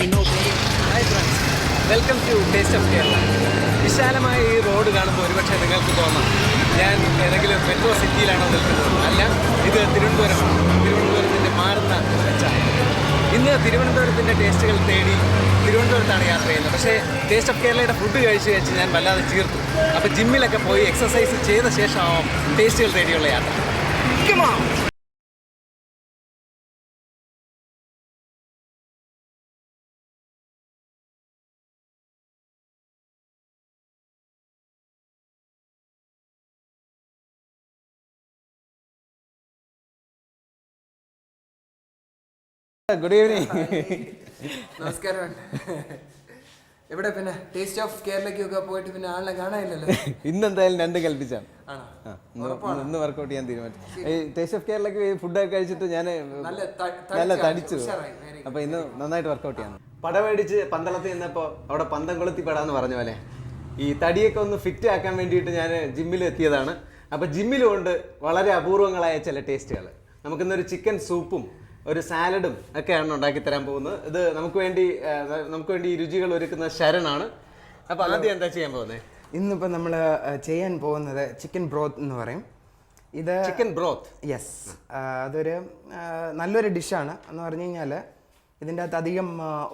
Hi welcome to taste of Kerala വിശാലമായ ഈ road കാണുമ്പോൾ ഒരുപക്ഷെ നിങ്ങൾക്ക് തോന്നാം. ഞാൻ ഏതെങ്കിലും മെട്രോ സിറ്റിയിലാണോ നിൽക്കുന്നത്. അല്ല ഇത് തിരുവനന്തപുരമാണ്. തിരുവനന്തപുരത്തിന്റെ മാറുന്ന ചായ ഇന്ന് തിരുവനന്തപുരത്തിന്റെ ടേസ്റ്റുകൾ തേടി തിരുവനന്തപുരത്താണ് യാത്ര ചെയ്യുന്നത്. പക്ഷേ ടേസ്റ്റ് ഓഫ് കേരളയുടെ ഫുഡ് കഴിച്ച് കഴിച്ച് ഞാൻ വല്ലാതെ ചീർത്തു. അപ്പോൾ ജിമ്മിലൊക്കെ പോയി എക്സസൈസ് ചെയ്ത ശേഷമാവും ടേസ്റ്റുകൾ തേടിയുള്ള യാത്ര. ഗുഡ് ഈവനിങ് നമസ്കാരം. ഇവിടെ പിന്നെ? ടേസ്റ്റ് ഓഫ് കേരളയ്ക്കൊക്കെ പോയിട്ട് പിന്നെ ആളിനെ കാണാനില്ലല്ലോ. ഇന്ന് എന്തായാലും രണ്ട് കൽപ്പിച്ചാണ്. ഇന്ന് വർക്കൗട്ട് ചെയ്യാൻ തീരുമാനിച്ചു. ഈ ടേസ്റ്റ് ഓഫ് കേരളക്ക് ഫുഡ് ഫുഡൊക്കെ കഴിച്ചിട്ട് ഞാൻ നല്ല തടിച്ചാ, അപ്പൊ ഇന്ന് നന്നായിട്ട് വർക്കൗട്ട് ചെയ്യാൻ പടമേടിച്ച് പന്തളത്ത് നിന്നപ്പോ അവിടെ പന്തം കൊളുത്തി പെടാന്ന് പറഞ്ഞ പോലെ. ഈ തടിയൊക്കെ ഒന്ന് ഫിറ്റ് ആക്കാൻ വേണ്ടിയിട്ട് ഞാൻ ജിമ്മിൽ എത്തിയതാണ്. അപ്പൊ ജിമ്മിലുകൊണ്ട് വളരെ അപൂർവങ്ങളായ ചില ടേസ്റ്റുകൾ നമുക്കിന്നൊരു ചിക്കൻ സൂപ്പും ഒരു സാലഡും ഒക്കെയാണ് ഉണ്ടാക്കി തരാൻ പോകുന്നത്. ഇത് നമുക്ക് വേണ്ടി നമുക്ക് വേണ്ടി രുചികൾ ഒരുക്കുന്ന ശരണാണ് അപ്പൊ ആദ്യം എന്താ ചെയ്യാൻ പോകുന്നത് ഇന്നിപ്പോൾ നമ്മൾ ചെയ്യാൻ പോകുന്നത് ചിക്കൻ ബ്രോത്ത് എന്ന് പറയും. ഇത് ചിക്കൻ ബ്രോത്ത്? യെസ് അതൊരു നല്ലൊരു ഡിഷാണ്. എന്ന് പറഞ്ഞു കഴിഞ്ഞാൽ ഇതിന്റെ അകത്ത് അധികം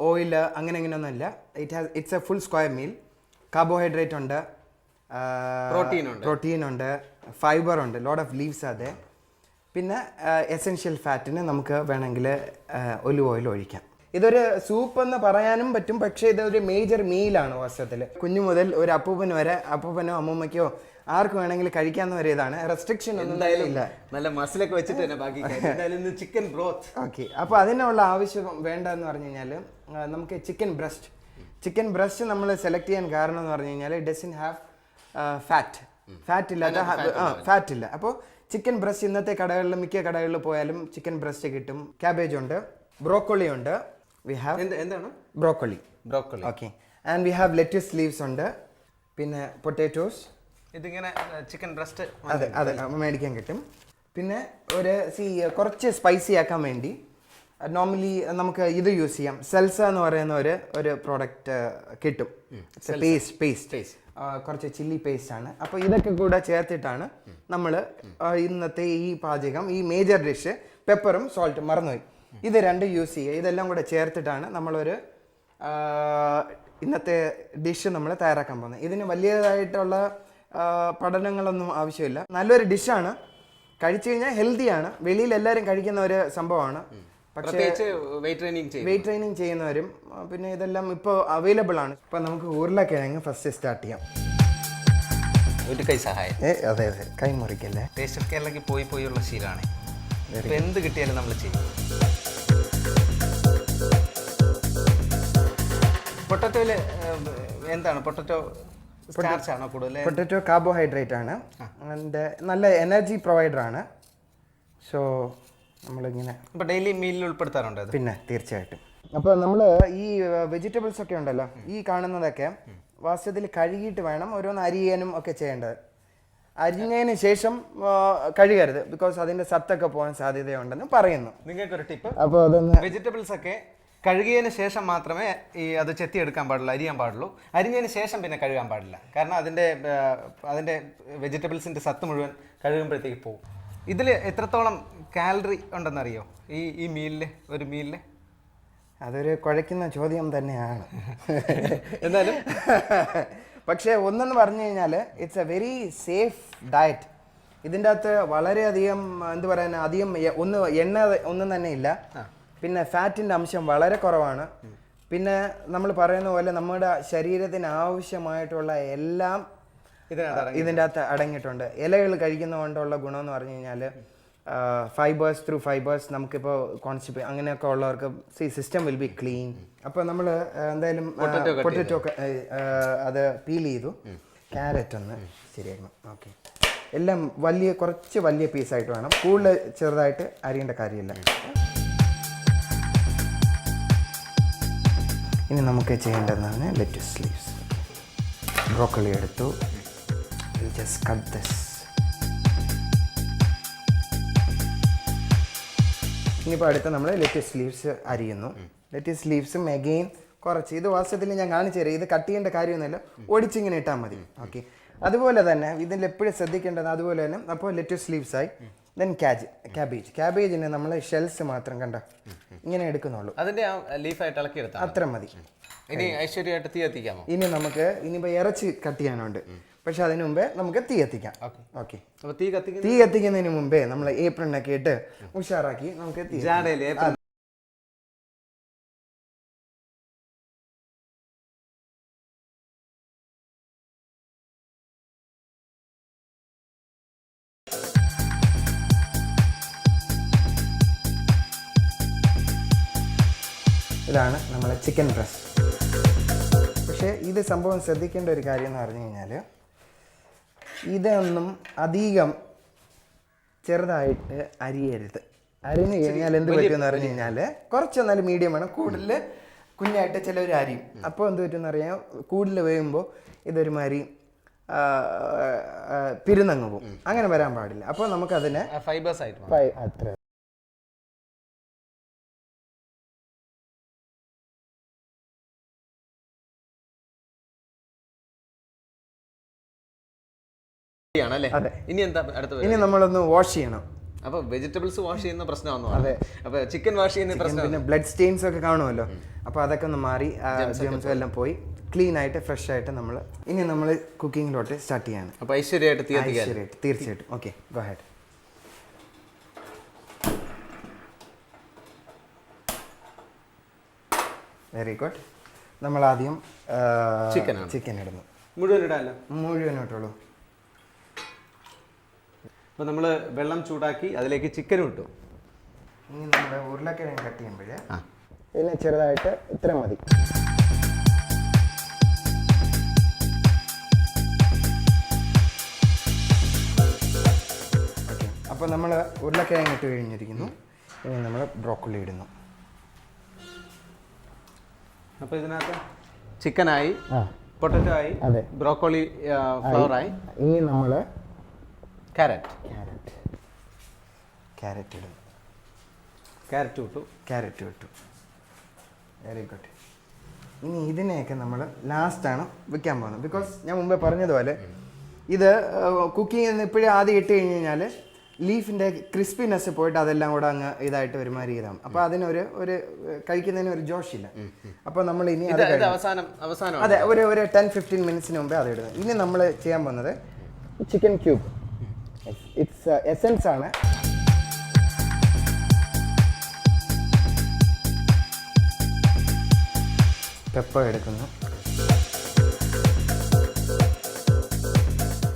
ഓയിൽ അങ്ങനെ ഇങ്ങനെയൊന്നുമില്ല it has it's a full square meal carbohydrate ഉണ്ട്. പ്രോട്ടീൻ ഉണ്ട്. പ്രോട്ടീൻ ഉണ്ട്. ഫൈബർ ഉണ്ട്. ലോഡ് ഓഫ് ലീവ്സ് അതെ പിന്നെ എസെൻഷ്യൽ ഫാറ്റിന് നമുക്ക് വേണമെങ്കിൽ ഒലിവ് ഓയിൽ ഒഴിക്കാം. ഇതൊരു സൂപ്പ് എന്ന് പറയാനും പറ്റും പക്ഷേ ഇതൊരു മേജർ മീലാണ് വർഷത്തിൽ കുഞ്ഞു മുതൽ ഒരു അപ്പൂപ്പൻ വരെ അപ്പൂപ്പനോ അമ്മൂമ്മയ്ക്കോ ആർക്ക് വേണമെങ്കിലും കഴിക്കാവുന്ന വരെ ഇതാണ്. റെസ്ട്രിക്ഷൻ ഒന്നും ഇല്ല നല്ല മസിലൊക്കെ വെച്ചിട്ട് തന്നെ ബാക്കി ചിക്കൻ ബ്രോത്ത് ഓക്കെ അപ്പോൾ അതിനുള്ള ആവശ്യം വേണ്ടതെന്ന് പറഞ്ഞു കഴിഞ്ഞാൽ നമുക്ക് ചിക്കൻ ബ്രസ്റ്റ് ചിക്കൻ ബ്രസ്റ്റ് നമ്മൾ സെലക്ട് ചെയ്യാൻ കാരണം എന്ന് പറഞ്ഞു കഴിഞ്ഞാൽ ഡസൻ ഹാവ് ഫാറ്റ് ഫാറ്റ് ഇല്ലാത്ത ഫാറ്റ് ഇല്ല. അപ്പോൾ ചിക്കൻ ബ്രസ്റ്റ് ഇന്നത്തെ കടകളിൽ മിക്ക കടകളിൽ പോയാലും ചിക്കൻ ബ്രസ്റ്റ് കിട്ടും. ക്യാബേജ് ഉണ്ട് ബ്രോക്കോളി ഉണ്ട്. വി ഹാവ് എന്ത് എന്താണ്? Broccoli broccoli okay and we have lettuce leaves ഉണ്ട്. പിന്നെ പൊട്ടാറ്റോസ് ഇതിങ്ങനെ ചിക്കൻ ബ്രസ്റ്റ് അതെ അതെ മേടിക്കാൻ കിട്ടും. പിന്നെ ഒരു സി കുറച്ച് സ്പൈസി ആക്കാൻ വേണ്ടി നോർമലി നമുക്ക് ഇത് യൂസ് ചെയ്യാം. സെൽസ എന്ന് പറയുന്ന ഒരു ഒരു പ്രോഡക്റ്റ് കിട്ടും. പേസ്റ്റ് പേസ്റ്റ് കുറച്ച് ചില്ലി പേസ്റ്റ് ആണ്. അപ്പോൾ ഇതൊക്കെ കൂടെ ചേർത്തിട്ടാണ് നമ്മൾ ഇന്നത്തെ ഈ പാചകം ഈ മേജർ ഡിഷ് പെപ്പറും സോൾട്ടും മറന്നുപോയി. ഇത് രണ്ടും യൂസ് ചെയ്യുക. ഇതെല്ലാം കൂടെ ചേർത്തിട്ടാണ് നമ്മളൊരു ഇന്നത്തെ ഡിഷ് നമ്മൾ തയ്യാറാക്കാൻ പോകുന്നത്. ഇതിന് വലിയതായിട്ടുള്ള പഠനങ്ങളൊന്നും ആവശ്യമില്ല. നല്ലൊരു ഡിഷാണ് കഴിച്ചു കഴിഞ്ഞാൽ ഹെൽത്തിയാണ് വെളിയിൽ എല്ലാവരും കഴിക്കുന്ന ഒരു സംഭവമാണ്. പ്രത്യേകിച്ച് വെയിറ്റ് ട്രെയിനിങ് ചെയ്യും വെയിറ്റ് ട്രെയിനിങ് ചെയ്യുന്നവരും പിന്നെ ഇതെല്ലാം ഇപ്പോൾ അവൈലബിൾ ആണ്. ഇപ്പം നമുക്ക് ഉരുളക്കിഴങ്ങ് ഫസ്റ്റ് സ്റ്റാർട്ട് ചെയ്യാം. ഒരു കൈ സഹായം ഏ അതെ അതെ. കൈ മുറിക്കല്ലേ ടേസ്റ്റ് ഓഫ് കേരളക്ക് പോയി പോയുള്ള ശീലമാണ്. ഇപ്പൊ എന്ത് കിട്ടിയാലും നമ്മൾ ചെയ്യും. പൊട്ടറ്റോയിൽ എന്താണ്? പൊട്ടറ്റോ സ്റ്റാർച്ച് ആണോ കൂടുതൽ പൊട്ടറ്റോ കാർബോഹൈഡ്രേറ്റ് ആണ്. നല്ല എനർജി പ്രൊവൈഡർ ആണ്. സോ നമ്മളിങ്ങനെ അപ്പോൾ ഡെയിലി മീലിൽ ഉൾപ്പെടുത്താറുണ്ട് പിന്നെ തീർച്ചയായിട്ടും. അപ്പോൾ നമ്മൾ ഈ വെജിറ്റബിൾസ് ഒക്കെ ഉണ്ടല്ലോ ഈ കാണുന്നതൊക്കെ വാസ്തവത്തിൽ കഴുകിയിട്ട് വേണം ഓരോന്ന് അരിയാനും ഒക്കെ ചെയ്യേണ്ടത്. അരിഞ്ഞതിന് ശേഷം കഴുകരുത് ബിക്കോസ് അതിന്റെ സത്തൊക്കെ പോകാൻ സാധ്യതയുണ്ടെന്ന് പറയുന്നു. നിങ്ങൾക്കൊരു ടിപ്പ്? അപ്പോൾ അതൊന്ന് വെജിറ്റബിൾസ് ഒക്കെ കഴുകിയതിന് ശേഷം മാത്രമേ ഈ അത് ചെത്തിയെടുക്കാൻ പാടുള്ളൂ അരിയാൻ പാടുള്ളൂ. അരിഞ്ഞതിന് ശേഷം പിന്നെ കഴുകാൻ പാടില്ല. കാരണം അതിന്റെ അതിന്റെ വെജിറ്റബിൾസിന്റെ സത്ത് മുഴുവൻ കഴുകുമ്പോഴത്തേക്ക് പോകും ഇതിൽ എത്രത്തോളം കാലറി ഉണ്ടെന്നറിയോ? ഈ ഈ മീലിൽ ഒരു മീലിൽ അതൊരു കുഴയ്ക്കുന്ന ചോദ്യം തന്നെയാണ്. എന്നാലും? പക്ഷേ ഒന്നെന്ന് പറഞ്ഞു കഴിഞ്ഞാൽ it's a very safe diet ഇതിന്റെ അകത്ത് വളരെയധികം എന്ത് പറയാൻ അധികം ഒന്ന് എണ്ണ ഒന്നും തന്നെ ഇല്ല. പിന്നെ ഫാറ്റിന്റെ അംശം വളരെ കുറവാണ്. പിന്നെ നമ്മൾ പറയുന്ന പോലെ നമ്മുടെ ശരീരത്തിന് ആവശ്യമായിട്ടുള്ള എല്ലാം ഇതിനകത്ത് ഇതിന്റെ അകത്ത് അടങ്ങിയിട്ടുണ്ട്. ഇലകൾ കഴിക്കുന്നതുകൊണ്ടുള്ള ഗുണമെന്ന് എന്ന് പറഞ്ഞു കഴിഞ്ഞാൽ ഫൈബേഴ്സ് ത്രൂ ഫൈബേഴ്സ് നമുക്കിപ്പോൾ കോൺസ്റ്റിപ്പ് അങ്ങനെയൊക്കെ ഉള്ളവർക്ക് സി സിസ്റ്റം വിൽ ബി ക്ലീൻ അപ്പോൾ നമ്മൾ എന്തായാലും പൊട്ടറ്റോ അത് പീൽ ചെയ്തു. ക്യാരറ്റ് ഒന്ന് ശരിയാക്കണം ഓക്കെ എല്ലാം വലിയ കുറച്ച് വലിയ പീസായിട്ട് വേണം. കൂടുതൽ ചെറുതായിട്ട് അരിയേണ്ട കാര്യമില്ല. ഇനി നമുക്ക് ചെയ്യേണ്ടതാണ് ലെറ്റസ് ലീവ്സ് ബ്രോക്കളി എടുത്തു. ജസ്റ്റ് കട്ട് ദിസ് ഇനിയിപ്പോൾ അടുത്ത നമ്മൾ ലെറ്റസ് ലീവ്സ് അരിയുന്നു. ലെറ്റസ് ലീവ്സും അഗെയിൻ കുറച്ച് ഇത് വാസ്തവത്തിൽ ഞാൻ കാണിച്ചു തരാം ഇത് കട്ട് ചെയ്യേണ്ട കാര്യമൊന്നുമില്ല. ഒടിച്ചിങ്ങനെ ഇട്ടാൽ മതി. ഓക്കെ അതുപോലെ തന്നെ ഇതിൽ എപ്പോഴും ശ്രദ്ധിക്കേണ്ടത് അതുപോലെ തന്നെ അപ്പോൾ ലെറ്റസ് ലീവ്സ് ആയി. ദെൻ ക്യാജ് ക്യാബേജ് ക്യാബേജിന് നമ്മൾ ഷെൽസ് മാത്രം കണ്ട? ഇങ്ങനെ എടുക്കുന്നുള്ളൂ. അതിന്റെ ആ ലീഫായിട്ട് ഇളക്കി എടുത്താൽ അത്ര മതി. ഇനി ഐശ്വര്യമായിട്ട് തീ എത്തിക്കാമോ ഇനി നമുക്ക് ഇനിയിപ്പോൾ ഇറച്ചി കട്ട് ചെയ്യാനുണ്ട്. പക്ഷെ അതിനു മുമ്പേ നമുക്ക് തീ എത്തിക്കാം ഓക്കെ. തീ തീ എത്തിക്കുന്നതിന് മുമ്പേ നമ്മൾ ഏപ്രിലൊക്കെ ഇട്ട് ഉഷാറാക്കി നമുക്ക് തീ ഇതാണ് നമ്മളെ ചിക്കൻ ബ്രസ്റ്റ് പക്ഷേ ഇത് സംഭവം ശ്രദ്ധിക്കേണ്ട ഒരു കാര്യം എന്ന് പറഞ്ഞു കഴിഞ്ഞാൽ ഇതൊന്നും അധികം ചെറുതായിട്ട് അരിയരുത്. അരിഞ്ഞു കഴിഞ്ഞാൽ എന്ത് പറ്റുമെന്ന് പറഞ്ഞു കഴിഞ്ഞാൽ കുറച്ച് എന്നാലും മീഡിയം വേണം. കൂടുതൽ കുഞ്ഞായിട്ട് ചിലവർ അരിയും. അപ്പോൾ എന്ത് പറ്റുമെന്ന് അറിയാം? കൂടുതൽ വേകുമ്പോൾ ഇതൊരുമാതിരി പിരുന്നങ്ങ് പോകും. അങ്ങനെ വരാൻ പാടില്ല. അപ്പോൾ നമുക്കതിനെ ഫൈബേഴ്സ് ആയിട്ട് അത്ര ഇനി എന്താ അടുത്ത ഇനി നമ്മളൊന്ന് വാഷ് ചെയ്യണം. അപ്പൊ വെജിറ്റബിൾസ് വാഷ് ചെയ്യുന്ന പ്രശ്നമാണോ അതെ. അപ്പൊ ചിക്കൻ വാഷ് ചെയ്യുന്ന പ്രശ്നം പിന്നെ ബ്ലഡ് സ്റ്റെയിൻസ് ഒക്കെ കാണുമല്ലോ. അപ്പൊ അതൊക്കെ ഒന്ന് മാറി ജെംസ് എല്ലാം പോയി. ക്ലീൻ ആയിട്ട് ഫ്രഷ് ആയിട്ട് നമ്മൾ ഇനി നമ്മൾ കുക്കിങ്ങിലോട്ട് സ്റ്റാർട്ട് ചെയ്യാണ്. അപ്പൊ ഐശ്വര്യമായിട്ട് ഐശ്വര്യമായിട്ട് തീർച്ചയായിട്ടും. Okay go ahead very good നമ്മൾ ആദ്യം ചിക്കൻ. ചിക്കൻ ഇടുന്നു. മുഴുവൻ ഇടാമല്ലോ മുഴുവനോട്ടുള്ളൂ അപ്പൊ നമ്മൾ വെള്ളം ചൂടാക്കി അതിലേക്ക് ചിക്കനും ഇട്ടു. ഇനി നമ്മുടെ ഉരുളക്കിഴങ്ങ് കട്ട് ചെയ്യുമ്പോഴേ ഇതിനെ ചെറുതായിട്ട് ഇത്ര മതി. ഓക്കെ അപ്പോൾ നമ്മൾ ഉരുളക്കിഴങ്ങ് ഇട്ട് കഴിഞ്ഞിരിക്കുന്നു. ഇനി നമ്മൾ ബ്രോക്കോളി ഇടുന്നു. അപ്പോൾ ഇതിനകത്ത് ചിക്കനായി ആ. പൊട്ടറ്റോ ആയി അതെ. ബ്രോക്കോളി ഫ്ലവർ ആയി. ഇനി നമ്മൾ ക്യാരറ്റ് ക്യാരറ്റ് ക്യാരറ്റ് ഇടും. ക്യാരറ്റ് വിട്ടു ക്യാരറ്റ് വിട്ടു വെരി ഗുഡ് ഇനി ഇതിനെയൊക്കെ നമ്മൾ ലാസ്റ്റാണ് വെക്കാൻ പോകുന്നത്. ബിക്കോസ് ഞാൻ മുമ്പേ പറഞ്ഞതുപോലെ ഇത് കുക്കിംഗ് ചെയ്യുന്ന ഇപ്പോഴും ആദ്യം ഇട്ട് കഴിഞ്ഞ് കഴിഞ്ഞാൽ ലീഫിന്റെ ക്രിസ്പിനെസ് പോയിട്ട് അതെല്ലാം കൂടെ അങ്ങ് ഇതായിട്ട് ഒരുമാതിരി ഇതാവും. അപ്പോൾ അതിനൊരു ഒരു കഴിക്കുന്നതിന് ഒരു ജോഷില്ല. അപ്പോൾ നമ്മൾ ഇനി അവസാനം അവസാനം അതെ ഒരു ഒരു ടെൻ ഫിഫ്റ്റീൻ മിനിറ്റ്സിന് മുമ്പേ അത് ഇടുന്നത്. ഇനി നമ്മൾ ചെയ്യാൻ പോകുന്നത് ചിക്കൻ ക്യൂബ് ഇറ്റ്സ് എസെൻസ് ആണ്. പെപ്പർ എടുക്കുന്നു.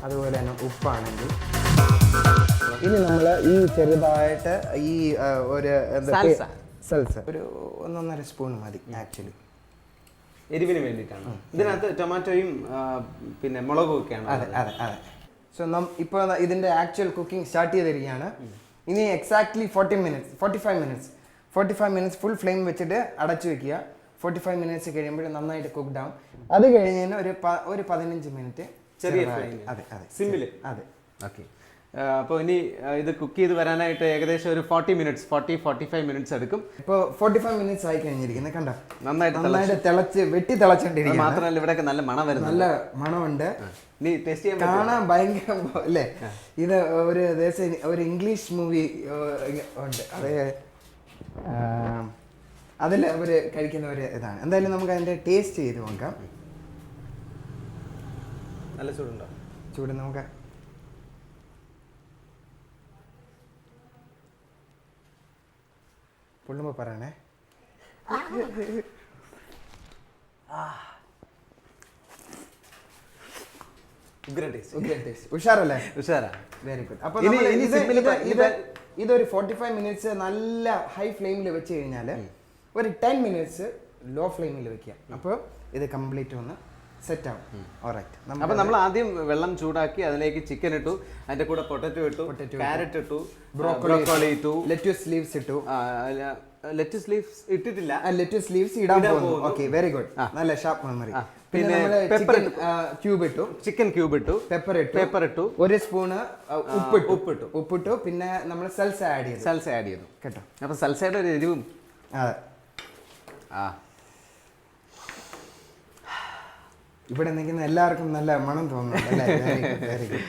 അതുപോലെ തന്നെ ഉപ്പാണെങ്കിൽ. ഇനി നമ്മൾ ഈ ചെറുതായിട്ട് ഈ ഒരു എന്താ സൽസ ഒരു ഒന്നൊന്നര സ്പൂൺ മതി ആക്ച്വലി എരിവിന് വേണ്ടിയിട്ടാണ്. ഇതിനകത്ത് ടൊമാറ്റോയും പിന്നെ മുളകും ഒക്കെയാണ് അതെ അതെ അതെ. സോ നം ഇപ്പോൾ ഇതിന്റെ ആക്ച്വൽ കുക്കിംഗ് സ്റ്റാർട്ട് ചെയ്തിരിക്കുകയാണ്. ഇനി exactly forty minutes forty five minutes forty five minutes full flame വെച്ചിട്ട് അടച്ചു വെക്കുക. ഫോർട്ടി ഫൈവ് മിനിറ്റ്സ് കഴിയുമ്പോൾ നന്നായിട്ട് കുക്ക്ഡ് ആവും അത് കഴിഞ്ഞതിന് ഒരു ഒരു പതിനഞ്ച് മിനിറ്റ് ചെറിയ അതെ അതെ. സിമ്മിൽ അതെ. ഓക്കെ അപ്പോൾ ഇനി ഇത് കുക്ക് ചെയ്ത് വരാനായിട്ട് ഏകദേശം ഒരു forty minutes forty forty five minutes എടുക്കും. ഇപ്പോൾ ഫോർട്ടി ഫൈവ് മിനിറ്റ്സ് ആയി കഴിഞ്ഞിരിക്കുന്നത് കണ്ടോ? നന്നായിട്ട് നന്നായിട്ട് തിളച്ച് വെട്ടി അത് തിളച്ചോണ്ടിരിക്കുകയാണ് മാത്രമല്ല ഇവിടെയൊക്കെ നല്ല മണം വരുന്നു നല്ല മണമുണ്ട്. നീ ടേസ്റ്റ് ചെയ്യാൻ? കാണാൻ ഭയങ്കര അല്ലേ? ഇത് ഒരു ദേശം ഒരു ഇംഗ്ലീഷ് മൂവി ഉണ്ട്. അത് അതിൽ അവർ കഴിക്കുന്ന ഒരു ഇതാണ്. എന്തായാലും നമുക്ക് അതിന്റെ ടേസ്റ്റ് ചെയ്ത് നോക്കാം. നല്ല ചൂടുണ്ടോ? ചൂട് നമുക്ക് പൊള്ളുമ്പോൾ പറയണേ. ഉഷാറല്ലേ? ഉഷാറാ. വെരി ഗുഡ് അപ്പൊ ഇതൊരു ഫോർട്ടി ഫൈവ് മിനിറ്റ്സ് നല്ല ഹൈ ഫ്ലെയിമിൽ വെച്ച് കഴിഞ്ഞാൽ ഒരു ടെൻ മിനിറ്റ്സ് ലോ ഫ്ലെയിമിൽ വെക്കുക. അപ്പോൾ ഇത് കംപ്ലീറ്റ് ഒന്ന് സെറ്റ് ആവും ഓറൈറ്റ് അപ്പൊ നമ്മൾ ആദ്യം വെള്ളം ചൂടാക്കി അതിലേക്ക് ചിക്കൻ ഇട്ടു. അതിന്റെ കൂടെ പൊട്ടറ്റോ ഇട്ടു ക്യാരറ്റ് ഇട്ടു. ബ്രോക്കോളി ഇട്ടു ലെറ്റ്യൂസ് ലീവ്സ് ഇട്ടു. ലെറ്റസ് ലീവ്സ് ഇട്ടിട്ടില്ല. ലെറ്റ്യൂസ് ലീവ്സ് ഇടാൻ പോകുന്നു. ഓക്കെ വെരി ഗുഡ് നല്ല ഷാർപ്പ് മെമ്മറി പിന്നെ പെപ്പർ ക്യൂബ് ഇട്ടു. ചിക്കൻ ക്യൂബ് ഇട്ടു. പെപ്പർ ഇട്ടു. പെപ്പർ ഇട്ടു. ഒരു സ്പൂണ് ഉപ്പിട്ടു. ഉപ്പിട്ടു. ഉപ്പിട്ടു. പിന്നെ നമ്മൾ സൽസ ആഡ് ചെയ്തു. സൽസ ആഡ് ചെയ്തു. കേട്ടോ? അപ്പൊ സൽസയുടെ ഒരു എരിവും. അതെ. ആ. ഇവിടെ നിൽക്കുന്ന എല്ലാവർക്കും നല്ല മണം തോന്നുന്നുണ്ട് good.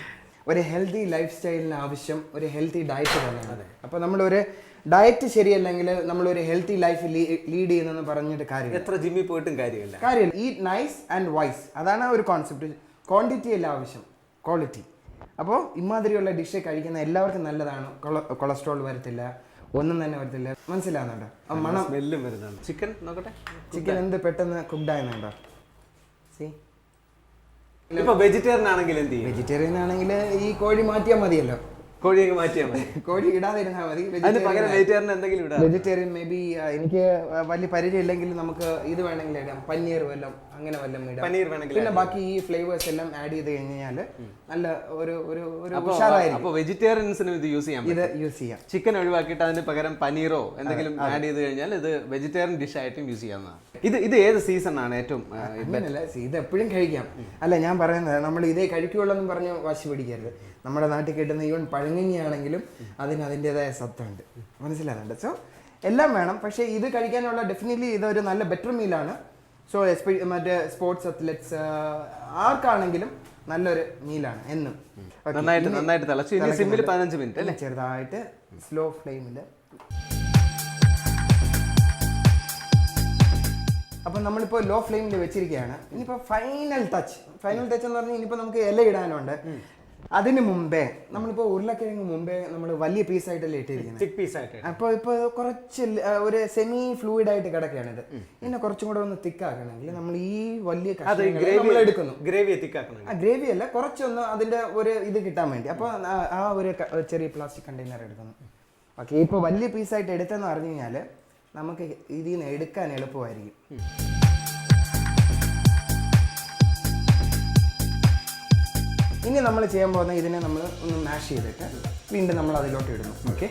ഒരു ഹെൽത്തി ലൈഫ് സ്റ്റൈലിന് ആവശ്യം ഒരു ഹെൽത്തി ഡയറ്റ് തന്നെയാണ്. അപ്പോൾ നമ്മളൊരു ഡയറ്റ് ശരിയല്ലെങ്കിൽ നമ്മൾ ഒരു ഹെൽത്തി ലൈഫ് ലീഡ് ചെയ്യുന്നെന്ന് പറഞ്ഞിട്ട് കാര്യമില്ല. എത്ര ജിമ്മിൽ പോയിട്ടും കാര്യമില്ല. കാര്യമില്ല. ഈ നൈസ് ആൻഡ് വൈസ് അതാണ് ഒരു കോൺസെപ്റ്റ് ക്വാണ്ടിറ്റി അല്ല ആവശ്യം. ക്വാളിറ്റി അപ്പോൾ ഇമാതിരിയുള്ള ഡിഷ് കഴിക്കുന്ന എല്ലാവർക്കും നല്ലതാണ്. കൊളസ്ട്രോൾ വരത്തില്ല. ഒന്നും തന്നെ വരത്തില്ല. മനസ്സിലാകുന്നുണ്ടോ മണം സ്മെല്ലും വരുന്നുണ്ട്. ചിക്കൻ നോക്കട്ടെ? ചിക്കൻ എന്ത് പെട്ടെന്ന് കുക്ഡായുന്നുണ്ടോ സി ഇപ്പൊ വെജിറ്റേറിയൻ ആണെങ്കിൽ എന്ത് ചെയ്യും? വെജിറ്റേറിയൻ ആണെങ്കിൽ ഈ കോഴി മാറ്റിയാൽ മതിയല്ലോ. കോഴിയൊക്കെ മാറ്റിയാൽ മതി. കോഴി ഇടാതിരുന്നാൽ മതി. അതിന് പകരം വെജിറ്റേറിയൻ എന്തെങ്കിലും ഇടാം. വെജിറ്റേറിയൻ മേ ബി എനിക്ക് വലിയ പരിചയം ഇല്ലെങ്കിൽ നമുക്ക് ഇത് വേണമെങ്കിൽ ഇടാം. പനീർ വല്ലതും. അങ്ങനെ വല്ലതും ഇടാം പനീർ വേണമെങ്കിൽ പിന്നെ ബാക്കി ഈ ഫ്ലേവേഴ്സ് എല്ലാം ആഡ് ചെയ്ത് കഴിഞ്ഞാൽ നല്ല ഒരു ഒരു ഒരു ഉഷാറായിരിക്കും. അപ്പൊ വെജിറ്റേറിയൻസിനും ഇത് യൂസ് ചെയ്യാം ഇത് യൂസ് ചെയ്യാം. ചിക്കൻ ഒഴിവാക്കിയിട്ട് അതിന് പകരം പനീറോ എന്തെങ്കിലും ആഡ് ചെയ്ത് കഴിഞ്ഞാൽ ഇത് വെജിറ്റേറിയൻ ഡിഷ് ആയിട്ടും യൂസ് ചെയ്യാവുന്നതാണ്. ഇത് ഇത് ഏത് സീസൺ ആണ് ഏറ്റവും ഇത് എപ്പോഴും കഴിക്കാം. അല്ല ഞാൻ പറയുന്നത് നമ്മൾ ഇതേ കഴിക്കുള്ളൂ എന്ന് പറഞ്ഞ് വാശി പിടിക്കരുത്. നമ്മുടെ നാട്ടിൽ കിട്ടുന്ന ഈവൻ പഴങ്ങിനിയാണെങ്കിലും അതിന് അതിന്റെതായ സത്തുണ്ട്. മനസ്സിലാകുന്നുണ്ട് സോ എല്ലാം വേണം. പക്ഷേ ഇത് കഴിക്കാനുള്ള ഡെഫിനറ്റ്ലി ഇതൊരു നല്ല ബെറ്റർ മീലാണ് സോ എസ്പെ മറ്റേ സ്പോർട്സ് അത്ലറ്റ്സ് ആർക്കാണെങ്കിലും നല്ലൊരു മീലാണ് എന്നും. നന്നായിട്ട് നന്നായിട്ട് തിളച്ചു ഇനി സിമ്മിൽ പതിനഞ്ച് മിനിറ്റ് അല്ലേ? ചെറുതായിട്ട് സ്ലോ ഫ്ലെയിമിൽ അപ്പം നമ്മളിപ്പോൾ ലോ ഫ്ലെയിമിൽ വെച്ചിരിക്കുകയാണ്. ഇനിയിപ്പോൾ ഫൈനൽ ടച്ച് ഫൈനൽ ടച്ച് എന്ന് പറഞ്ഞാൽ ഇനിയിപ്പോൾ നമുക്ക് ഇല ഇടാനുണ്ട്. അതിന് മുമ്പേ നമ്മളിപ്പോ ഉരുളക്കിഴങ്ങ് മുമ്പേ നമ്മൾ വലിയ പീസ് ആയിട്ടല്ലേ ഇട്ടിരിക്കുന്നത്? തിക് പീസ് ആയിട്ട് അപ്പോൾ ഇപ്പോൾ കുറച്ച് ഒരു സെമി ഫ്ലൂയിഡ് ആയിട്ട് കിടക്കുകയാണിത് പിന്നെ കുറച്ചും കൂടെ ഒന്ന് തിക്ക് തിക്കാക്കണമെങ്കിൽ നമ്മൾ ഈ വലിയ കഷ്ണങ്ങളെ നമ്മൾ എടുക്കുന്നു. ഗ്രേവി തിക്കാക്കണം ആ ഗ്രേവി അല്ല കുറച്ചൊന്ന് അതിന്റെ ഒരു ഇത് കിട്ടാൻ വേണ്ടി. അപ്പോൾ ആ- ഒരു ഒരു ചെറിയ പ്ലാസ്റ്റിക് കണ്ടെയ്നർ എടുക്കുന്നു. ഓക്കെ ഇപ്പോൾ വലിയ പീസായിട്ട് എടുത്തെന്ന് പറഞ്ഞു കഴിഞ്ഞാൽ നമുക്ക് ഇതിൽ നിന്ന് എടുക്കാൻ എളുപ്പമായിരിക്കും. ഇനി നമ്മൾ ചെയ്യാൻ പോകുന്ന ഇതിനെ നമ്മൾ ഒന്ന് മാഷ് ചെയ്തിട്ട് വീണ്ടും നമ്മൾ അതിലോട്ട് ഇടുന്നു. ഓക്കെ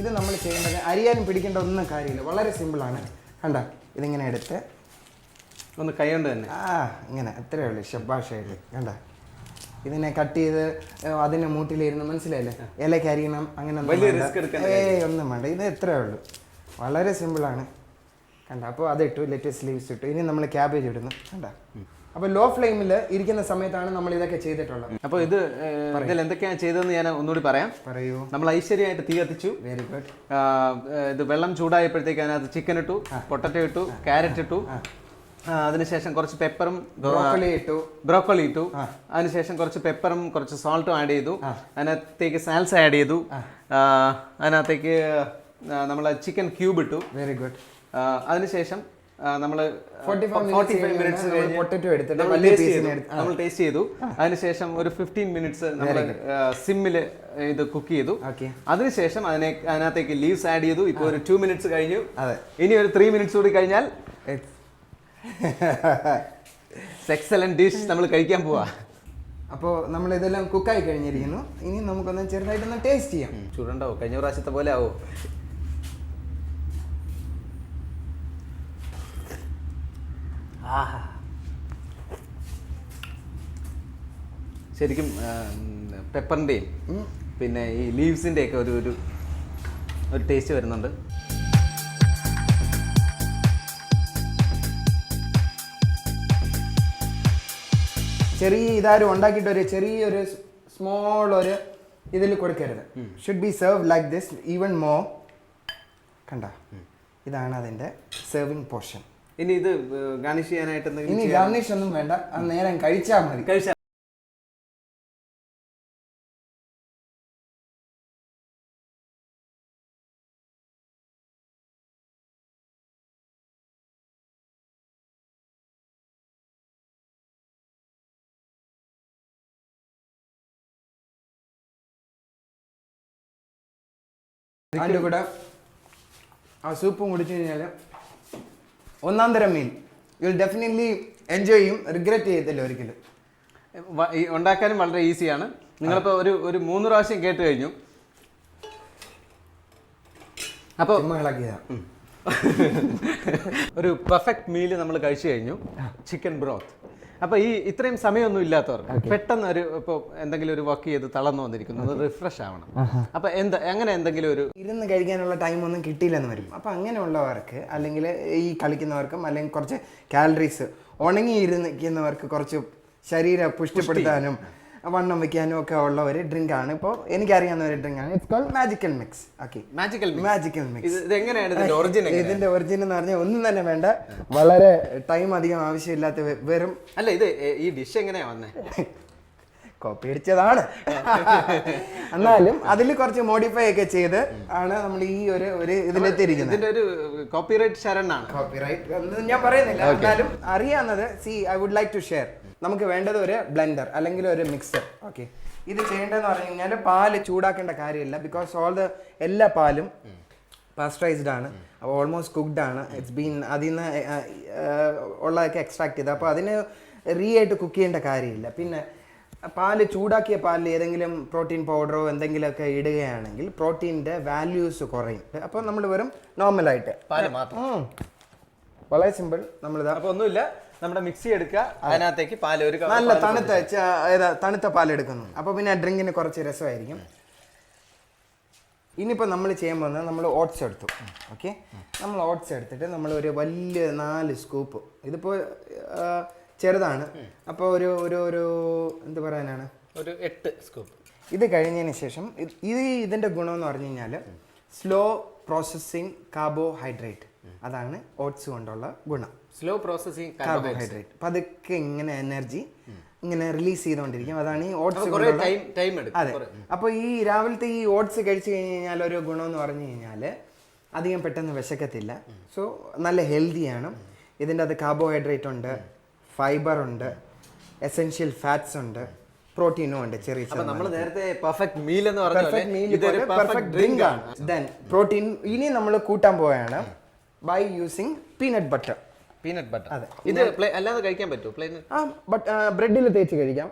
ഇത് നമ്മൾ ചെയ്യേണ്ടത് അരിയാനും പിടിക്കേണ്ട ഒന്നും കാര്യമില്ല. വളരെ സിമ്പിളാണ് കണ്ട? ഇതിങ്ങനെ എടുത്ത് ഒന്ന് കൈ കൊണ്ട് തന്നെ. ആ ഇങ്ങനെ. അത്രയേ ഉള്ളൂ. ശബാഷായിട്ട് കണ്ട? ഇതിനെ കട്ട് ചെയ്ത് അതിനെ മൂട്ടിലിരുന്ന് മനസ്സിലായില്ലേ? ഇലയ്ക്ക് അരിയണം അങ്ങനെ ഏയ് ഒന്നും വേണ്ട. ഇത് എത്രയേ ഉള്ളൂ. വളരെ സിമ്പിളാണ് കണ്ട? അപ്പോൾ അതിട്ടു ലെറ്റസ് ലീവ്സ് ഇട്ടു. ഇനി നമ്മൾ ക്യാബേജ് ഇടുന്നു. കണ്ട? അപ്പൊ ലോ ഫ്ലെയിമിൽ ഇരിക്കുന്ന സമയത്താണ് നമ്മൾ ഇതൊക്കെ ചെയ്തിട്ടുള്ളത്. അപ്പൊ ഇത് ഇതിൽ എന്തൊക്കെയാണ് ചെയ്തതെന്ന് ഞാൻ ഒന്നുകൂടി പറയാം. പറയൂ. നമ്മൾ ഐശ്വര്യമായിട്ട് തീ കത്തിച്ചു. വെരി ഗുഡ് ഇത് വെള്ളം ചൂടായപ്പോഴത്തേക്ക് അതിനകത്ത് ചിക്കൻ ഇട്ടു പൊട്ടറ്റോ ഇട്ടു ക്യാരറ്റ് ഇട്ടു. അതിനുശേഷം കുറച്ച് പെപ്പറും ബ്രോക്കോളി ഇട്ടു. ബ്രോക്കോളി ഇട്ടു. അതിനുശേഷം കുറച്ച് പെപ്പറും കുറച്ച് സോൾട്ടും ആഡ് ചെയ്തു. അതിനകത്തേക്ക് സാൽസ ആഡ് ചെയ്തു. അതിനകത്തേക്ക് നമ്മൾ ചിക്കൻ ക്യൂബ് ഇട്ടു. വെരി ഗുഡ് അതിനുശേഷം നമ്മൾ 45 ഫോർട്ടി minutes ഫൈവ് മിനിറ്റ്സ് നമ്മൾ ടേസ്റ്റ് ചെയ്തു. അതിനുശേഷം ഒരു ഫിഫ്റ്റീൻ മിനിറ്റ്സ് നമ്മൾ സിമ്മിൽ ഇത് കുക്ക് ചെയ്തു. അതിനുശേഷം അതിനെ അതിനകത്തേക്ക് ലീവ്സ് ആഡ് ചെയ്തു. ഇപ്പോൾ ഒരു ടു മിനിറ്റ്സ് കഴിഞ്ഞു. ഇനി ഒരു ത്രീ മിനിറ്റ്സ് കൂടി കഴിഞ്ഞാൽ എക്സലന്റ് ഡിഷ് നമ്മൾ കഴിക്കാൻ പോവാ. അപ്പോൾ നമ്മൾ ഇതെല്ലാം കുക്കായി കഴിഞ്ഞിരിക്കുന്നു. ഇനി നമുക്കൊന്ന് ചെറുതായിട്ടൊന്ന് ടേസ്റ്റ് ചെയ്യാം. ചൂടുണ്ടാവും? കഴിഞ്ഞ പ്രാവശ്യത്തെ പോലെ ആവോ. ശരിക്കും പെപ്പറിന്റെയും. പിന്നെ ഈ ലീവ്സിന്റെ ഒക്കെ ഒരു ഒരു ഒരു ടേസ്റ്റ് വരുന്നുണ്ട്. ചെറിയ ഇതാരും ഉണ്ടാക്കിയിട്ട് ഒരു ചെറിയൊരു സ്മോൾ ഒരു ഇതിൽ കൊടുക്കരുത്. Should be serve like this even more കണ്ട? ഇതാണ് അതിന്റെ സെർവിങ് പോർഷൻ ഇനി ഇത് ഗാർണിഷ് ചെയ്യാനായിട്ട് ഇനി ഗാർണിഷ് ഒന്നും വേണ്ട. അത് നേരം കഴിച്ചാൽ മതി. കഴിച്ചാൽ അതിന്റെ കൂടെ ആ സൂപ്പും കുടിച്ചു കഴിഞ്ഞാൽ ഒന്നാം തരം മീൻ. യു വിൽ ഡെഫിനറ്റ്ലി എൻജോയ് ചെയ്യും. റിഗ്രറ്റ് ചെയ്യത്തില്ല ഒരിക്കലും. വ- ഈ ഉണ്ടാക്കാനും വളരെ ഈസിയാണ്. നിങ്ങളിപ്പോൾ ഒരു ഒരു മൂന്ന് പ്രാവശ്യം കേട്ട് കഴിഞ്ഞു. അപ്പോൾ ചുമ്മാ ഒരു പെർഫെക്റ്റ് മീൽ നമ്മൾ കഴിച്ചു കഴിഞ്ഞു. ചിക്കൻ ബ്രോത്ത് അപ്പൊ ഈ ഇത്രയും സമയമൊന്നും ഇല്ലാത്തവർക്ക് പെട്ടെന്ന് ഒരു ഇപ്പൊ എന്തെങ്കിലും ഒരു വർക്ക് ചെയ്ത് തളർന്നു വന്നിരിക്കുന്നു റിഫ്രഷ് ആവണം. അപ്പൊ എന്താ അങ്ങനെ എന്തെങ്കിലും ഒരു ഇരുന്ന് കഴിക്കാനുള്ള ടൈം ഒന്നും കിട്ടിയില്ലെന്ന് വരും. അപ്പൊ അങ്ങനെയുള്ളവർക്ക് അല്ലെങ്കിൽ ഈ കളിക്കുന്നവർക്കും അല്ലെങ്കിൽ കുറച്ച് കാലറീസ് ഉണങ്ങി ഇരുന്നിരിക്കുന്നവർക്ക് കുറച്ച് ശരീരം പുഷ്ടിപ്പെടുത്താനും വണ്ണം വെക്കാനും ഒക്കെ ഉള്ള ഒരു ഡ്രിങ്ക് ആണ്. ഇപ്പോൾ എനിക്കറിയാവുന്ന ഒരു ഡ്രിങ്ക് ആണ്. It's magical mix okay magical magical mix ഇത് ഒറിജിൻ ഇതിന്റെ ഒറിജിൻ എന്ന് പറഞ്ഞാൽ ഒന്നും തന്നെ വേണ്ട. വളരെ ടൈം അധികം ആവശ്യമില്ലാത്ത വെറും അല്ല ഇത് ഈ ഡിഷ് എങ്ങനെയാ വന്നേ? കോപ്പി അടിച്ചതാണ്. എന്നാലും അതിൽ കുറച്ച് മോഡിഫൈ ഒക്കെ ചെയ്ത് ആണ് നമ്മൾ ഈ ഒരു ഒരു ഇതിലെത്തിയിരിക്കുന്നത് ഇതിന്റെ ഒരു കോപ്പിറൈറ്റ് ശരണാണ് കോപ്പിറൈറ്റ് ഞാൻ പറയുന്നില്ല. എന്നാലും അറിയാവുന്നത്. See I would like to share നമുക്ക് വേണ്ടത് ഒരു ബ്ലെൻഡർ അല്ലെങ്കിൽ ഒരു മിക്സർ ഓക്കെ ഇത് ചെയ്യേണ്ടതെന്ന് പറഞ്ഞു കഴിഞ്ഞാൽ പാൽ ചൂടാക്കേണ്ട കാര്യമില്ല ബിക്കോസ് ഓൾ ദ എല്ലാ പാലും പാസ്റ്ററൈസ്ഡ് ആണ്. അപ്പോൾ ഓൾമോസ്റ്റ് കുക്ക്ഡ് ആണ്. ഇറ്റ്സ് ബീൻ അതിൽ നിന്ന് ഉള്ളതൊക്കെ എക്സ്ട്രാക്ട് ചെയ്ത്. അപ്പോൾ അതിന് റീ ആയിട്ട് കുക്ക് ചെയ്യേണ്ട കാര്യമില്ല. പിന്നെ പാൽ ചൂടാക്കിയ പാലിൽ ഏതെങ്കിലും പ്രോട്ടീൻ പൗഡറോ എന്തെങ്കിലുമൊക്കെ ഇടുകയാണെങ്കിൽ പ്രോട്ടീന്റെ വാല്യൂസ് കുറയും. അപ്പോൾ നമ്മൾ വെറും നോർമലായിട്ട് പാൽ മാത്രം. വളരെ സിമ്പിൾ നമ്മളിതാ അപ്പോൾ ഒന്നുമില്ല. നമ്മുടെ മിക്സി എടുക്കുക. അതിനകത്തേക്ക് പാൽ ഒരു നല്ല തണുത്ത ഏതാ തണുത്ത പാൽ എടുക്കുന്നു. അപ്പോൾ പിന്നെ ഡ്രിങ്കിന് കുറച്ച് രസമായിരിക്കും. ഇനിയിപ്പോൾ നമ്മൾ ചെയ്യാൻ പോകുന്നത് നമ്മൾ ഓട്സ് എടുത്തു. ഓക്കെ? നമ്മൾ ഓട്സ് എടുത്തിട്ട് നമ്മൾ ഒരു വലിയ നാല് സ്കൂപ്പ്. ഇതിപ്പോൾ ചെറുതാണ്. അപ്പോൾ ഒരു ഒരു ഒരു എന്ത് പറയാനാണ്? ഒരു എട്ട് സ്കൂപ്പ്. ഇത് കഴിഞ്ഞതിന് ശേഷം ഇത് ഇതിന്റെ ഗുണമെന്ന് പറഞ്ഞു കഴിഞ്ഞാൽ സ്ലോ പ്രോസസ്സിങ് കാർബോഹൈഡ്രേറ്റ്. അതാണ് ഓട്സ് കൊണ്ടുള്ള ഗുണം. സ്ലോ പ്രോസസിങ് കാർബോഹൈഡ്രേറ്റ് പതുക്കെ ഇങ്ങനെ എനർജി ഇങ്ങനെ റിലീസ് ചെയ്തുകൊണ്ടിരിക്കും. അതാണ് ഈ ഓട്സ് അതെ. അപ്പോൾ ഈ രാവിലത്തെ ഈ ഓട്സ് കഴിച്ചു കഴിഞ്ഞ് കഴിഞ്ഞാൽ ഒരു ഗുണം എന്ന് പറഞ്ഞു കഴിഞ്ഞാൽ അധികം പെട്ടെന്ന് വിശക്കത്തില്ല. സോ നല്ല ഹെൽത്തിയാണ് ഇതിന്റെ അത് കാർബോഹൈഡ്രേറ്റ് ഉണ്ട് ഫൈബർ ഉണ്ട് എസെൻഷ്യൽ ഫാറ്റ്സ് ഉണ്ട് പ്രോട്ടീനും ഉണ്ട് ചെറിയ അപ്പൊ നമ്മൾ നേരത്തെ പെർഫെക്റ്റ് മീൽ എന്ന് പറഞ്ഞാൽ പെർഫെക്റ്റ് ഡ്രിങ്ക് ആണ്. ദെൻ പ്രോട്ടീൻ ഇനി നമ്മൾ കൂട്ടാൻ പോവുകയാണ് by using peanut butter peanut butter അതെ. ഇത് അല്ലാതെ കഴിക്കാൻ പറ്റുമോ? പ്ലെയിൻ ആ ബട്ട് ബ്രെഡിൽ തേച്ച് കഴിക്കാം.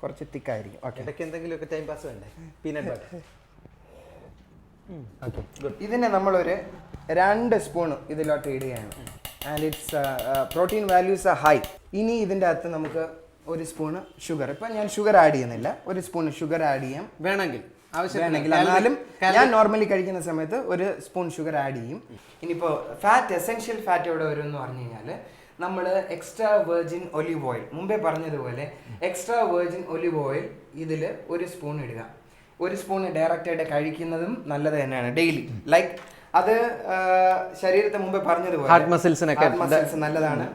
കുറച്ച് തിക്കായിരിക്കും. ഓക്കെ ഇടയ്ക്ക് എന്തെങ്കിലുമൊക്കെ ടൈം പാസ് വേണ്ടേ? പീനട്ട് ബട്ടർ ഇതിനെ നമ്മളൊരു രണ്ട് സ്പൂൺ ഇതിലോട്ട് ഇടുകയാണ് and it's protein values high ഇനി ഇതിന്റെ അകത്ത് നമുക്ക് ഒരു സ്പൂണ് ഷുഗർ ഇപ്പം ഞാൻ ഷുഗർ ആഡ് ചെയ്യുന്നില്ല. ഒരു സ്പൂൺ ഷുഗർ ആഡ് ചെയ്യാം. വേണമെങ്കിൽ. വേണമെങ്കിൽ ആവശ്യമില്ലെങ്കിൽ എന്നാലും ഞാൻ നോർമലി കഴിക്കുന്ന സമയത്ത് ഒരു സ്പൂൺ ഷുഗർ ആഡ് ചെയ്യും. ഇനിയിപ്പോൾ ഫാറ്റ് എസെൻഷ്യൽ ഫാറ്റ് എവിടെ വരും എന്ന് പറഞ്ഞു കഴിഞ്ഞാൽ നമ്മൾ എക്സ്ട്രാ വെർജിൻ ഒലിവ് ഓയിൽ മുമ്പേ പറഞ്ഞതുപോലെ എക്സ്ട്രാ വെർജിൻ ഒലിവ് ഓയിൽ ഇതിൽ ഒരു സ്പൂൺ ഇടുക. ഒരു സ്പൂൺ ഡയറക്റ്റായിട്ട് കഴിക്കുന്നതും നല്ലത് തന്നെയാണ് ഡെയിലി ലൈക്ക് അത് ശരീരത്തെ മുമ്പേ പറഞ്ഞതുപോലെ നല്ലതാണ്.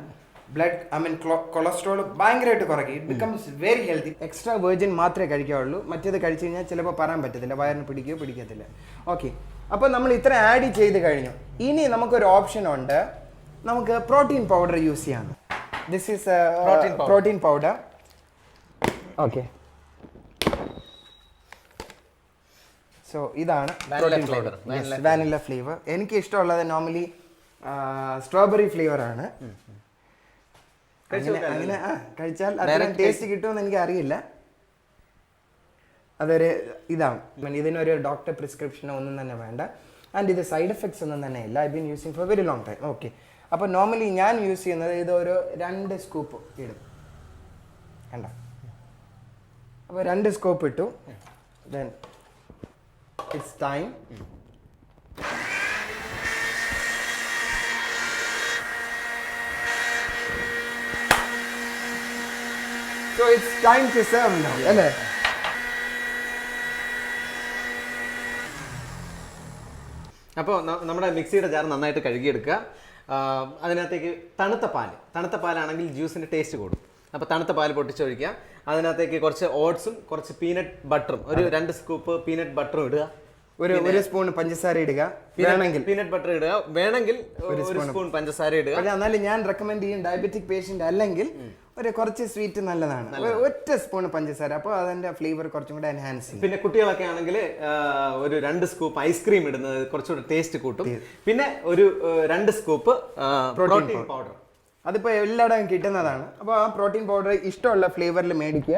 ബ്ലഡ് ഐ മീൻ കൊളസ്ട്രോൾ ഭയങ്കരമായിട്ട് കുറയ്ക്കും. It becomes very healthy extra virgin മാത്രമേ കഴിക്കാവുള്ളൂ. മറ്റേത് കഴിച്ചു കഴിഞ്ഞാൽ ചിലപ്പോൾ പറയാൻ പറ്റത്തില്ല. വയറിന് പിടിക്കുകയോ പിടിക്കത്തില്ല. ഓക്കെ അപ്പോൾ നമ്മൾ ഇത്ര ആഡ് ചെയ്ത് കഴിഞ്ഞു. ഇനി നമുക്കൊരു ഓപ്ഷൻ ഉണ്ട്. നമുക്ക് പ്രോട്ടീൻ പൗഡർ യൂസ് ചെയ്യാം. This is. Protein powder okay so ഇതാണ് പ്രോട്ടീൻ പൗഡർ വാനില ഫ്ലേവർ എനിക്ക് ഇഷ്ടമുള്ളത് നോർമലി സ്ട്രോബെറി ഫ്ലേവർ ആണ്. അങ്ങനെ ആ കഴിച്ചാൽ അത്രയും ടേസ്റ്റ് കിട്ടുമെന്ന് എനിക്ക് അറിയില്ല അതൊരു ഇതാണ്. ഇതിനൊരു ഡോക്ടർ പ്രിസ്ക്രിപ്ഷനോ ഒന്നും തന്നെ വേണ്ട. ആൻഡ് ഇത് സൈഡ് എഫക്ട്സ് ഒന്നും തന്നെ ഇല്ല. I been using for very long time okay അപ്പോൾ നോർമലി ഞാൻ യൂസ് ചെയ്യുന്നത് ഇതൊരു രണ്ട് സ്കൂപ്പ് ഇടും. കണ്ട? അപ്പോൾ രണ്ട് സ്കൂപ്പ് ഇട്ടു. Then it's time so it's time to serve now അല്ലേ അപ്പോൾ നമ്മുടെ മിക്സിയുടെ ജാർ നന്നായിട്ട് കഴുകിയെടുക്കുക. അതിനകത്തേക്ക് തണുത്ത പാൽ. തണുത്ത പാലാണെങ്കിൽ ജ്യൂസിന്റെ ടേസ്റ്റ് കൂടും. അപ്പോൾ തണുത്ത പാൽ പൊട്ടിച്ചൊഴിക്കുക. അതിനകത്തേക്ക് കുറച്ച് ഓട്സും കുറച്ച് പീനട്ട് ബട്ടറും. ഒരു രണ്ട് സ്കൂപ്പ് പീനട്ട് ബട്ടറും ഇടുക. ഒരു ഒരു സ്പൂൺ പഞ്ചസാര ഇടുക. വേണമെങ്കിൽ. പീനട്ട് ബട്ടർ ഇടുക. വേണമെങ്കിൽ ഒരു സ്പൂൺ. പഞ്ചസാര ഇടുക. എന്നാലും ഞാൻ റെക്കമെൻഡ് ചെയ്യും ഡയബറ്റിക് പേഷ്യന്റ് അല്ലെങ്കിൽ ഒരു കുറച്ച് സ്വീറ്റ് നല്ലതാണ്. ഒറ്റ സ്പൂൺ പഞ്ചസാര. അപ്പോൾ അതിന്റെ ഫ്ലേവർ കുറച്ചും കൂടെ എൻഹാൻസ് ചെയ്യും. പിന്നെ കുട്ടികളൊക്കെ ആണെങ്കിൽ ഒരു രണ്ട് സ്കൂപ്പ് ഐസ്ക്രീം ഇടുന്നത് കുറച്ചുകൂടെ ടേസ്റ്റ് കൂട്ടും. പിന്നെ ഒരു രണ്ട് സ്കൂപ്പ് പ്രോട്ടീൻ പൗഡർ അതിപ്പോ എല്ലായിടവും കിട്ടുന്നതാണ്. അപ്പോൾ ആ പ്രോട്ടീൻ പൗഡർ ഇഷ്ടമുള്ള ഫ്ലേവറിൽ മേടിക്കുക.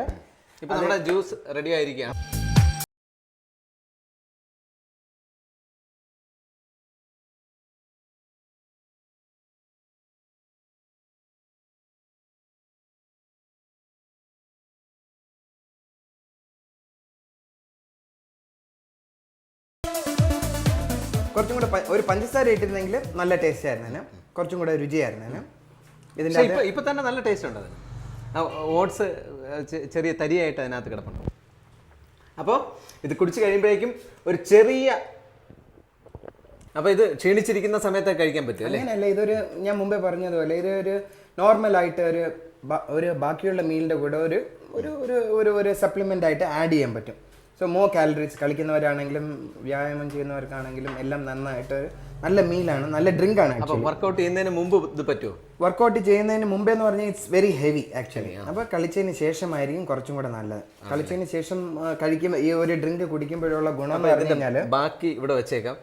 ഇപ്പൊ നമ്മുടെ ജ്യൂസ് റെഡി ആയിരിക്കുകയാണ്. ഒരു പഞ്ചസാര ഇട്ടിരുന്നെങ്കിൽ നല്ല ടേസ്റ്റ് ആയിരുന്നേനെ. കുറച്ചും കൂടെ രുചിയായിരുന്നേനെ. ഇതിന്റെ ഇപ്പൊ ഇപ്പൊ തന്നെ നല്ല ടേസ്റ്റ് ഉണ്ട് അതിന്. ഓട്സ് ചെറിയ തരിയായിട്ട് അതിനകത്ത് കിടപ്പുണ്ട്. അപ്പോൾ ഇത് കുടിച്ച് കഴിയുമ്പോഴേക്കും ഒരു ചെറിയ അപ്പോൾ ഇത് ക്ഷീണിച്ചിരിക്കുന്ന സമയത്ത് കഴിക്കാൻ പറ്റും അല്ലേ? അങ്ങനെയല്ല ഇതൊരു ഞാൻ മുമ്പേ പറഞ്ഞതുപോലെ ഇത് ഒരു നോർമൽ ആയിട്ട് ഒരു ഒരു ബാക്കിയുള്ള മീലിന്റെ കൂടെ ഒരു ഒരു ഒരു ഒരു ഒരു സപ്ലിമെന്റ് ആയിട്ട് ആഡ് ചെയ്യാൻ പറ്റും. സോ മോ കാലറീസ് കളിക്കുന്നവരാണെങ്കിലും വ്യായാമം ചെയ്യുന്നവർക്കാണെങ്കിലും എല്ലാം നന്നായിട്ട് നല്ല മീലാണ് നല്ല ഡ്രിങ്ക് ആണ് വർക്കൗട്ട് ചെയ്യുന്നതിന് മുമ്പ് ഇത് പറ്റുമോ വർക്കൗട്ട് ചെയ്യുന്നതിന് മുമ്പേ എന്ന് പറഞ്ഞാൽ ഇറ്റ്സ് വെരി ഹെവി ആക്ച്വലി അപ്പോൾ കളിച്ചതിന് ശേഷമായിരിക്കും കുറച്ചും കൂടെ നല്ലത്. കളിച്ചതിന് ശേഷം കഴിക്കുമ്പോൾ ഈ ഒരു ഡ്രിങ്ക് കുടിക്കുമ്പോഴുള്ള ഗുണം എന്ന് പറഞ്ഞു കഴിഞ്ഞാൽ ബാക്കി ഇവിടെ വെച്ചേക്കാം.